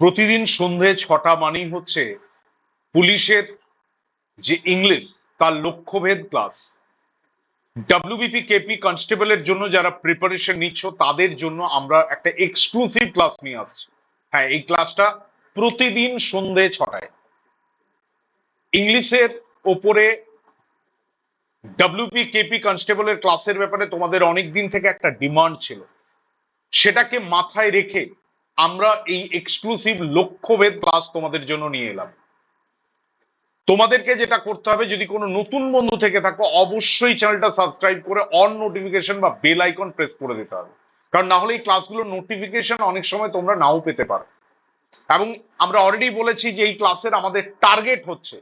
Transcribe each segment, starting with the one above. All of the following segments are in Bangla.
প্রতিদিন সন্ধে ছটা মানেই হচ্ছে পুলিশের যে ইংলিশ তার লক্ষ্যভেদ ক্লাস ডাব্লিউবিপি কেপি কনস্টেবলের জন্য যারা প্রিপারেশন নিচ্ছ, তাদের জন্য আমরা একটা এক্সক্লুসিভ ক্লাস নিয়ে আসছি। হ্যাঁ এই ক্লাসটা প্রতিদিন সন্ধে ছটায়। ইংলিশের ওপরে ডাব্লিউপি কেপি কনস্টেবলের ক্লাসের ব্যাপারে তোমাদের অনেক দিন থেকে একটা ডিমান্ড ছিল। সেটাকে মাথায় রেখে আমরা এই এক্সক্লুসিভ লক্ষ্যভেদ ক্লাস তোমাদের জন্য নিয়ে এলাম। তোমাদেরকে যেটা করতে হবে, যদি কোনো নতুন বন্ধু থেকে থাকো, অবশ্যই চ্যানেলটা সাবস্ক্রাইব করে অন নোটিফিকেশন বা বেল আইকন প্রেস করে দিতে হবে। কারণ না হলে এই ক্লাসগুলোর নোটিফিকেশন অনেক সময় তোমরা নাও পেতে পারো। এবং আমরা অলরেডি বলেছি যে এই ক্লাসের আমাদের টার্গেট হচ্ছে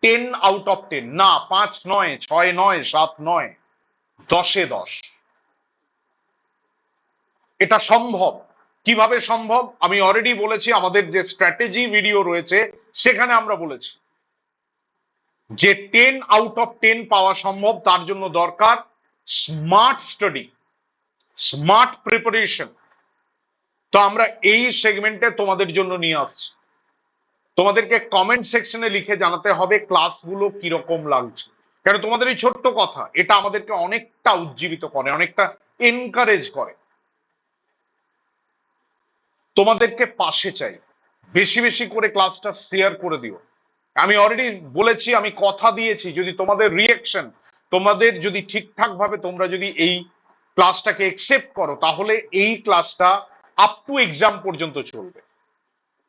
টেন আউট অফ টেন না, পাঁচ নয়, ছয় নয়, সাত নয়, দশে দশ। এটা সম্ভব। কীভাবে সম্ভব? আমি অলরেডি বলেছি, আমাদের যে স্ট্র্যাটেজি ভিডিও রয়েছে, সেখানে আমরা বলেছি। যে টেন আউট অফ টেন পাওয়া সম্ভব, তার জন্য দরকার স্মার্ট স্টাডি স্মার্ট প্রিপারেশন তো আমরা এই সেগমেন্টে তোমাদের জন্য নিয়ে আসছি। তোমাদেরকে কমেন্ট সেকশনে লিখে জানাতে হবে ক্লাসগুলো কীরকম লাগছে। কেন, তোমাদের এই ছোট্ট কথা, এটা আমাদেরকে অনেকটা উজ্জীবিত করে, অনেকটা এনকারেজ করে। তোমাদেরকে পাশে চাই। বেশি বেশি করে ক্লাসটা শেয়ার করে দিও। আমি অলরেডি বলেছি, আমি কথা দিয়েছি, যদি তোমাদের রিয়েকশন তোমাদের যদি ঠিকঠাক ভাবে তোমরা যদি এই ক্লাসটাকে একসেপ্ট করো, তাহলে এই ক্লাসটা আপ টু এক্সাম পর্যন্ত চলবে।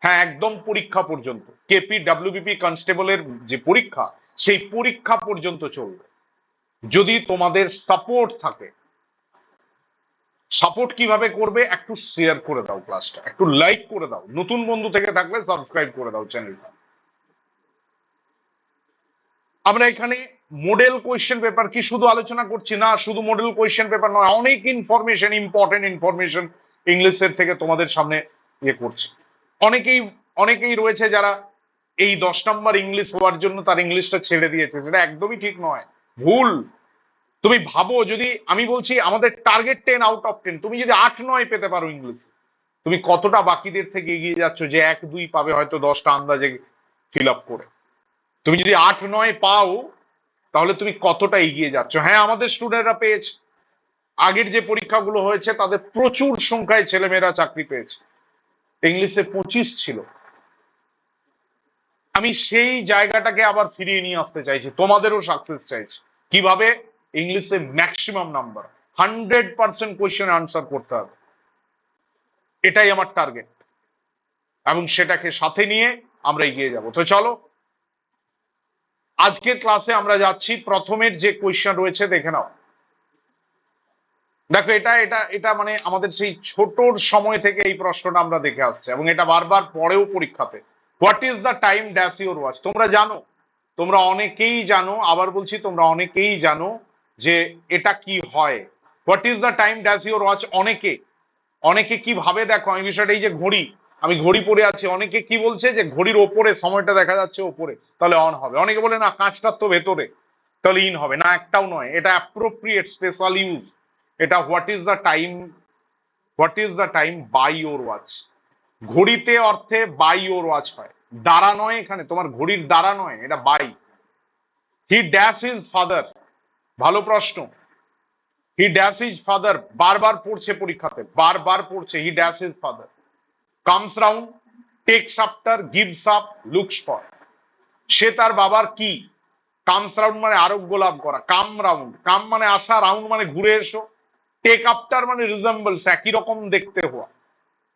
হ্যাঁ একদম পরীক্ষা পর্যন্ত। কেপি ডাব্লিউবিপি কনস্টেবলের যে পরীক্ষা, সেই পরীক্ষা পর্যন্ত চলবে। যদি তোমাদের সাপোর্ট থাকে সাপোর্ট কীভাবে করবে একটু শেয়ার করে দাও ক্লাসটা একটু লাইক করে দাও। নতুন বন্ধু থেকে থাকলে সাবস্ক্রাইব করে দাও চ্যানেলটা আমরা এখানে মডেল কোয়েশ্চেন পেপার কি শুধু আলোচনা করছি? না, শুধু মডেল কোয়েশ্চেন পেপার নয়, অনেক ইনফরমেশন ইম্পর্টেন্ট ইনফরমেশন ইংলিশের থেকে তোমাদের সামনে ইয়ে করছি। অনেকেই অনেকেই রয়েছে যারা এই দশ নম্বর ইংলিশ হওয়ার জন্য তার ইংলিশটা ছেড়ে দিয়েছে, সেটা একদমই ঠিক নয়। ভুল! তুমি ভাবো যদি, আমি বলছি আমাদের target ten out of ten তুমি যদি আট নয় পেতে পারো ইংলিশে, তুমি কতটা বাকিদের থেকে এগিয়ে যাচ্ছ যে এক, দুই পাবে হয়তো দশটা আন্দাজে ফিল আপ করে? তুমি যদি আট, নয় পাও, তাহলে তুমি কতটা এগিয়ে যাচ্ছ? হ্যাঁ আমাদের স্টুডেন্টরা পেয়েছে। আগের যে পরীক্ষাগুলো হয়েছে, তাদের প্রচুর সংখ্যায় ছেলেমেয়েরা চাকরি পেয়েছে। ইংলিশে পঁচিশ ছিল। আমি সেই জায়গাটাকে আবার ফিরিয়ে নিয়ে আসতে চাইছি। তোমাদেরও সাকসেস চাইছি। কীভাবে? ইংলিশে maximum number hundred percent question answer করতে হবে। এটাই আমার টার্গেট এবং সেটাকে সাথে নিয়ে আমরা এগিয়ে যাব। তো চলো, আজকের ক্লাসে আমরা যাচ্ছি, প্রথমের যে কোয়েশ্চেন রয়েছে, দেখে নাও। দেখো, এটা এটা এটা মানে আমাদের সেই ছোটর সময় থেকে এই প্রশ্নটা আমরা দেখে আসছে, এবং এটা বারবার পরেও পরীক্ষাতে। What is the time dash your watch তোমরা জানো, তোমরা অনেকেই জানো, আবার বলছি তোমরা অনেকেই জানো যে এটা কি হয়? What is the time dash your watch অনেকে অনেকে কি ভাবে দেখো? আমি বিষয়টা এই যে ঘড়ি, আমি ঘড়ি পরে আছি, অনেকে কি বলছে যে ঘড়ির ওপরে সময়টা দেখা যাচ্ছে ওপরে, তাহলে অন হবে। অনেকে বলে, না কাঁচটার তো ভেতরে, তাহলে ইন হবে। না, একটাও নয়, এটা অ্যাপ্রোপ্রিয়েট স্পেশাল ইউজ এটা what is the time what is the time by your watch ঘড়িতে অর্থে বাই ইউর ওয়াচ হয়। দ্বারা নয় এখানে, তোমার ঘড়ির দ্বারা নয়, এটা by he dash is father ভালো প্রশ্ন। হি ড্যাশ ইজ ফাদার বারবার পড়ছে পরীক্ষাতে, বারবার পড়ছে he dash is father comes round takes after gives up looks for সে তার বাবার কি? কামস রাউন্ড মানে আরোগ্য লাভ করা। কাম রাউন্ড কাম মানে আসা রাউন্ড মানে ঘুরে এসো। টেক আফটার মানে রিজেম্বলস একই রকম দেখতে হওয়া।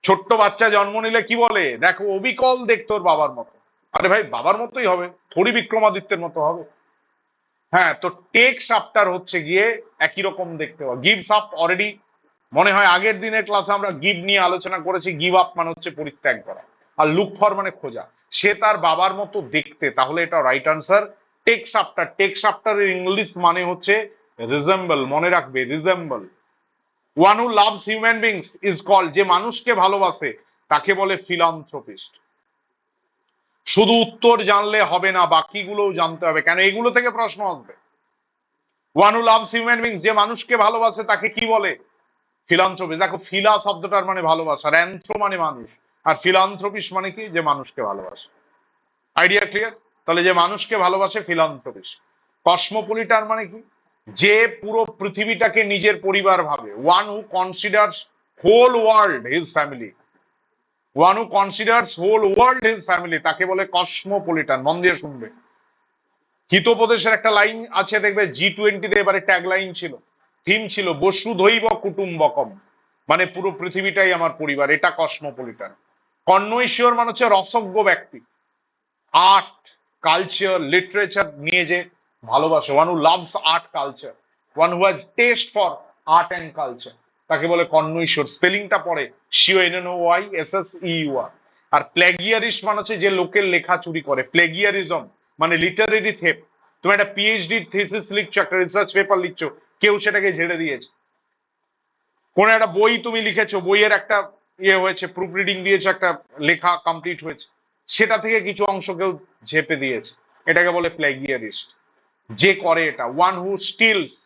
ছোট্ট বাচ্চা জন্ম নিলে কি বলে? দেখো, অবিকল দেখতো ওর বাবার মতো। আরে ভাই, বাবার মতোই হবে থরি বিক্রমাদিত্যের মতো হবে। হ্যাঁ তো টেক আফটার হচ্ছে গিয়ে একই রকম দেখতে হওয়া গিভস আপ অলরেডি মনে হয় আগের দিনের ক্লাসে আমরা গিভ নিয়ে আলোচনা করেছি গিভ আপ মানে হচ্ছে পরিত্যাগ করা। আর লুক ফর মানে খোঁজা। সে তার বাবার মতো দেখতে, তাহলে এটা right answer take after take after এর ইংলিশ মানে হচ্ছে রিজেম্বল মনে রাখবে resemble one who loves human beings is call যে মানুষকে ভালোবাসে, তাকে বলে ফিলান্থ্রপিস্ট শুধু উত্তর জানলে হবে না, বাকিগুলোও জানতে হবে। কেন? এগুলো থেকে প্রশ্ন আসবে। One who loves human beings যে মানুষকে ভালোবাসে তাকে কি বলে? ফিলান্থ্রপিস্ট। দেখো, ফিলা শব্দটার মানে ভালোবাসা অ্যান্থ্রো মানে মানুষ। আর ফিলান্থ্রপিস মানে কি? যে মানুষকে ভালোবাসে। Idea clear? তাহলে যে মানুষকে ভালোবাসে ফিলান্থ্রপিস কসমোপলিটান মানে কি? যে পুরো পৃথিবীটাকে নিজের পরিবার ভাবে। One who considers whole world, his family. One who considers whole world his family, তাকে বলে কসমোপলিটান, মন দিয়ে শুনবে। হিতোপদেশের একটা লাইন আছে, দেখবে জি টোয়েন্টিতে এবারে ট্যাগ লাইন ছিল থিম ছিল, বসুধৈব কুটুম্বকম। মানে পুরো পৃথিবীটাই আমার পরিবার, এটা কসমোপলিটান। কর্ণৈশ্বর মানে হচ্ছে রসজ্ঞ ব্যক্তি। আর্ট কালচার লিটারেচার নিয়ে যে ভালোবাসে। One who loves art culture one who has taste for art and culture তাকে বলে কর্ণৈশ্বর স্পেলিংটা পড়ে শিও N O Y S S U R R মানে হচ্ছে যে লোকের লেখা চুরি করে। প্লেগিয়ারিজম মানে লিটারেরি থেপ তুমি একটা পিএইচডি থিসিস লিখছো, একটা রিসার্চ পেপার লিখছো, কেউ সেটাকে ঝেড়ে দিয়েছে। কোন একটা বই তুমি লিখেছো, বইয়ের একটা ইয়ে হয়েছে প্রুফ রিডিং দিয়েছ, একটা লেখা কমপ্লিট হয়েছে। সেটা থেকে কিছু অংশ কেউ ঝেপে দিয়েছে। এটাকে বলে প্লেগিয়ারিস্ট যে করে এটা। One who steals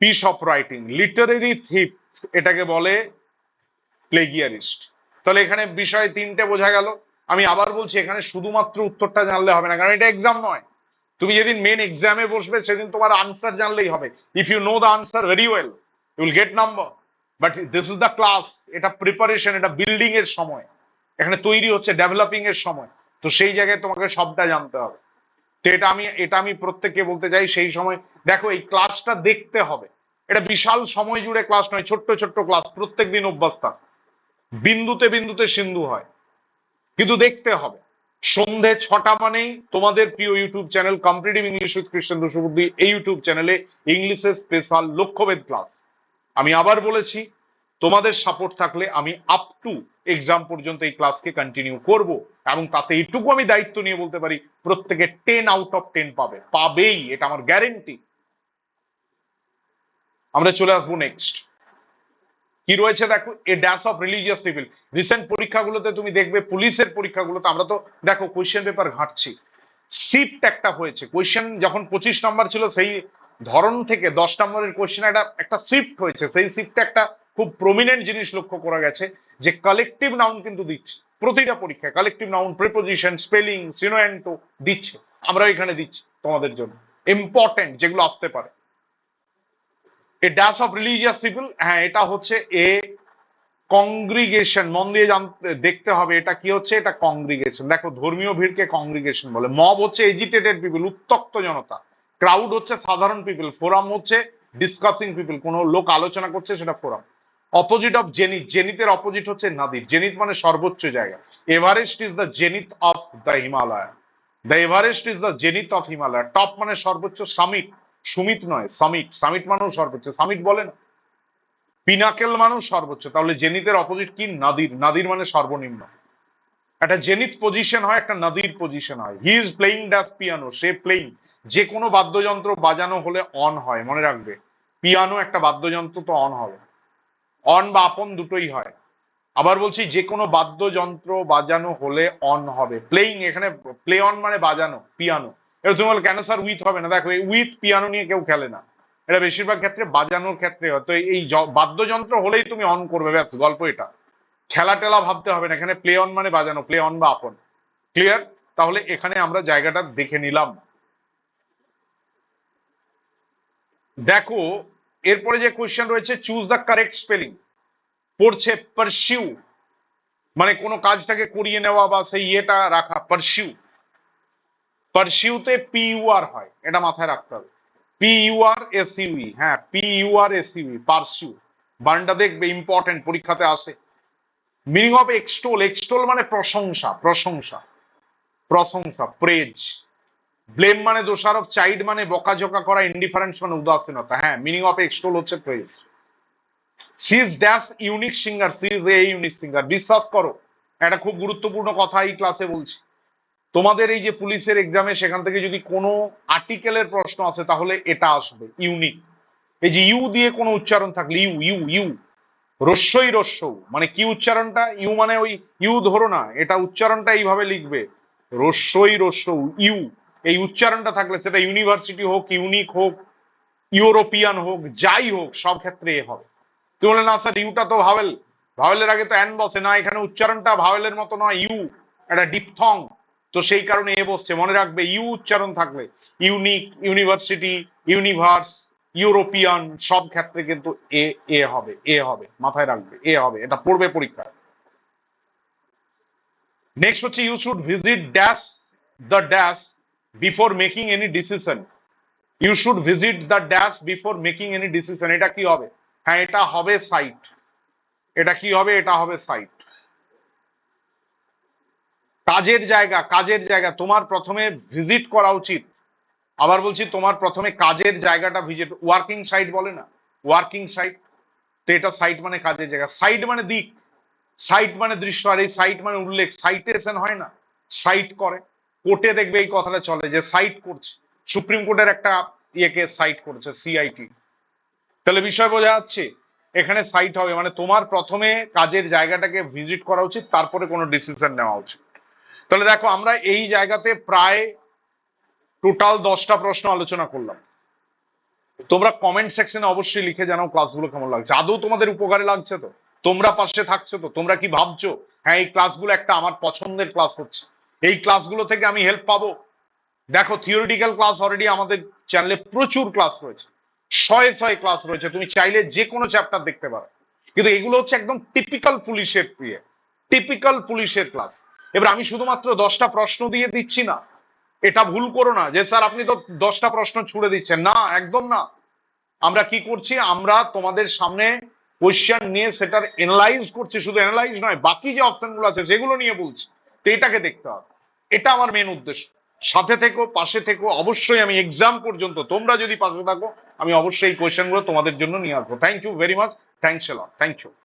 piece of writing literary thief এটাকে বলে প্লেগিয়ারিস্ট তাহলে এখানে বিষয় তিনটে বোঝা গেল। আমি আবার বলছি, এখানে শুধুমাত্র উত্তরটা জানলে হবে না, কারণ এটা এক্সাম নয়। তুমি যেদিন মেন এক্সামে বসবে, সেদিন তোমার আনসার জানলেই হবে। If you know the answer very well you will get number but this is the class এটা প্রিপারেশন এটা বিল্ডিং এর সময়। এখানে তৈরি হচ্ছে ডেভেলপিং এর সময়। তো সেই জায়গায় তোমাকে সবটা জানতে হবে। এটা আমি এটা আমি প্রত্যেককে বলতে চাই, সেই সময় দেখো এই ক্লাসটা দেখতে হবে। এটা বিশাল সময় জুড়ে ক্লাস নয়, ছোট্ট ছোট্ট ক্লাস প্রত্যেক দিন অভ্যাস থাক। বিন্দুতে বিন্দুতে সিন্ধু হয়। কিন্তু দেখতে হবে। সন্ধে ছটা মানেই তোমাদের প্রিয় YouTube channel competitive English with খ্রিস্টান দুশুবুদ্ধি এই ইউটিউব চ্যানেলে ইংলিশের স্পেশাল লক্ষ্যভেদ ক্লাস আমি আবার বলেছি তোমাদের সাপোর্ট থাকলে আমি আপ টু এক্সাম পর্যন্ত এই ক্লাসকে কন্টিনিউ করব এবং তাতে এইটুকু আমি দায়িত্ব নিয়ে বলতে পারি, প্রত্যেকে টেন আউট অফ টেন পাবে। পাবেই, এটা আমার গ্যারেন্টি আমরা চলে আসব নেক্সট কি রয়েছে দেখো, a dash of religious civil recent পরীক্ষাগুলোতে তুমি দেখবে, পুলিশের পরীক্ষাগুলোতে আমরা তো দেখো কোয়েশ্চেন পেপার ঘাঁটছি। শিফট একটা হয়েছে। কোয়েশ্চেন যখন পঁচিশ নম্বর ছিল, সেই ধরন থেকে দশ নম্বরের কোয়েশ্চেন একটা একটা শিফট হয়েছে। সেই শিফটে একটা খুব প্রমিনেন্ট জিনিস লক্ষ্য করা গেছে যে কালেকটিভ নাউন কিন্তু দিচ্ছে। প্রতিটা পরীক্ষায় কালেকটিভ নাউন প্রিপোজিশন স্পেলিং সিনোয়েন্টো দিচ্ছে। আমরা এখানে দিচ্ছি তোমাদের জন্য। ইম্পর্টেন্ট যেগুলো আসতে পারে। A dash of religious people হ্যাঁ এটা হচ্ছে এ কংগ্রিগেশন মন দিয়ে জানতে, দেখতে হবে এটা কি হচ্ছে, এটা কংগ্রিগেশন দেখো, ধর্মীয় ভিড়কে কংগ্রিগেশন বলে। মব হচ্ছে এজিটেটেড পিপল উত্তক্ত জনতা। ক্রাউড হচ্ছে সাধারণ পিপল ফোরাম হচ্ছে ডিসকাসিং পিপল কোনো লোক আলোচনা করছে, সেটা ফোরাম অপোজিট অফ জেনিত জেনিতের অপোজিট হচ্ছে নাদির জেনিত মানে সর্বোচ্চ জায়গা। Everest is the zenith of the Himalaya the Everest is the zenith of Himalaya top মানে সর্বোচ্চ সামিট সুমিত নয় সামিট সামিট মানেও সর্বোচ্চ। সামিট বলে না পিনাকেল মানেও সর্বোচ্চ। তাহলে জেনিতের অপোজিট কি? নাদির নাদির মানে সর্বনিম্ন। একটা জেনিত পজিশন হয়, একটা নাদির পজিশন হয়। He is playing dash piano say playing যে কোনো বাদ্যযন্ত্র বাজানো হলে অন হয়, মনে রাখবে। পিয়ানো একটা বাদ্যযন্ত্র তো অন হবে। অন বা আপন দুটোই হয়। আবার বলছি যে কোনো বাদ্যযন্ত্র বাজানো হলে অন হবে। প্লেইং এখানে প্লে অন মানে বাজানো পিয়ানো এবার তুমি বলো, কেন স্যার উইথ হবে না? দেখো উইথ পিয়ানো নিয়ে কেউ খেলে না। এটা বেশিরভাগ ক্ষেত্রে বাজানোর ক্ষেত্রে হয়। তো এই বাদ্যযন্ত্র হলেই তুমি অন করবে, ব্যাস, গল্প এটা। খেলা টেলা ভাবতে হবে না, এখানে প্লে অন মানে বাজানো প্লে অন বা আপন। ক্লিয়ার তাহলে এখানে আমরা জায়গাটা দেখে নিলাম। দেখো, এরপরে যে কোয়েশ্চেন রয়েছে চুজ দ্য কারেক্ট স্পেলিং পড়ছে পারসিউ। মানে কোনো কাজটাকে করিয়ে নেওয়া বা সেই ইয়েটা রাখা, পারসিউ। পারসিউতে পি ইউআর হয়, এটা মাথায় রাখতে হবে। P U R S U E হ্যাঁ P U R S U E pursue. বানটা দেখবে ইম্পর্টেন্ট পরীক্ষাতে আসে। মিনিং অফ এক্সটোল এক্সটোল মানে প্রশংসা প্রশংসা। প্রশংসা প্রেজ ব্লেম মানে দোষারোপ চাইল্ড মানে বকাঝোকা করা ইন্ডিফারেন্স মানে উদাসীনতা। হ্যাঁ মিনিং অফ এক্সটোল হচ্ছে praise she is dash unique singer she is a unique singer বিশ্বাস করো, একটা খুব গুরুত্বপূর্ণ কথা এই ক্লাসে বলছি। তোমাদের এই যে পুলিশের এক্সামে সেখান থেকে যদি কোনো আর্টিকেলের প্রশ্ন আসে, তাহলে এটা আসবে ইউনিক এই যে ইউ দিয়ে কোনো উচ্চারণ থাকলে, ইউ ইউ ইউ। রস্যই রস্য মানে কি উচ্চারণটা? ইউ মানে ওই, ইউ ধরো না, এটা উচ্চারণটা এইভাবে লিখবে। রস্যই রস্য, ইউ। এই উচ্চারণটা থাকলে সেটা ইউনিভার্সিটি হোক ইউনিক হোক, ইউরোপিয়ান হোক, যাই হোক, সব ক্ষেত্রে এ হবে। তুমি বলে না স্যার ইউটা তো ভাবেল ভাওয়েলের আগে তো অ্যান বসে, না, এখানে উচ্চারণটা ভাওয়েলের মতো নয়, ইউ, একটা ডিপথং। তো সেই কারণে এ বসছে, মনে রাখবে, ইউ উচ্চারণ থাকলে ইউনিক, ইউনিভার্সিটি, ইউনিভার্স, ইউরোপিয়ান, সব ক্ষেত্রে কিন্তু এ এ হবে এ হবে, মাথায় রাখবে, এ হবে, এটা পড়বে পরীক্ষায় নেক্সট হচ্ছে you should visit dash the dash before making any decision you should visit the dash before making any decision এটা কি হবে? হ্যাঁ এটা হবে সাইট এটা কি হবে? এটা হবে সাইট কাজের জায়গা কাজের জায়গা। তোমার প্রথমে ভিজিট করা উচিত। আবার বলছি, তোমার প্রথমে কাজের জায়গাটা ভিজিট ওয়ার্কিং সাইট বলে না। ওয়ার্কিং সাইট তো এটা সাইট মানে কাজের জায়গা। সাইট মানে দিক। সাইট মানে দৃশ্য। আর এই সাইট মানে উল্লেখ। সাইটেশন হয় না। সাইট করে। কোর্টে দেখবে এই কথাটা চলে যে সাইট করছে। সুপ্রিম কোর্টের একটা ইয়েকে সাইট করেছে সিআইটি তাহলে বিষয় বোঝা যাচ্ছে, এখানে সাইট হবে মানে তোমার প্রথমে কাজের জায়গাটাকে ভিজিট করা উচিত, তারপরে কোনো ডিসিশন নেওয়া উচিত। তাহলে দেখো, আমরা এই জায়গাতে প্রায় টোটাল দশটা প্রশ্ন আলোচনা করলাম। তোমরা কমেন্ট সেকশনে অবশ্যই লিখে জানাও ক্লাসগুলো কেমন লাগছে। আদৌ তোমাদের উপকারে লাগছে তো? তোমরা পাশে থাকছো তো? তোমরা কি ভাবছ হ্যাঁ এই ক্লাসগুলো একটা আমার পছন্দের ক্লাস হচ্ছে। এই ক্লাসগুলো থেকে আমি হেল্প পাবো? দেখো থিওরিটিক্যাল ক্লাস অলরেডি আমাদের চ্যানেলে প্রচুর ক্লাস রয়েছে। শয়ে ছয় ক্লাস রয়েছে। তুমি চাইলে যে কোনো চ্যাপ্টার দেখতে পারো। কিন্তু এগুলো হচ্ছে একদম টিপিক্যাল পুলিশের প্রিয় টিপিক্যাল পুলিশের ক্লাস এবার আমি শুধুমাত্র দশটা প্রশ্ন দিয়ে দিচ্ছি না। এটা ভুল করো না যে, স্যার, আপনি তো দশটা প্রশ্ন ছুড়ে দিচ্ছেন। না, একদম না। আমরা কি করছি? আমরা তোমাদের সামনে কোয়েশ্চেন নিয়ে সেটার এনালাইজ করছি। শুধু এনালাইজ নয়, বাকি যে অপশনগুলো আছে সেগুলো নিয়ে বলছি। তো এটাকে দেখতে হবে। এটা আমার মেন উদ্দেশ্য। সাথে থেকো, পাশে থেকো, অবশ্যই আমি এক্সাম পর্যন্ত, তোমরা যদি পাশে থাকো, আমি অবশ্যই এই কোয়েশ্চেনগুলো তোমাদের জন্য নিয়ে আসব। Thank you very much thanks a lot thank you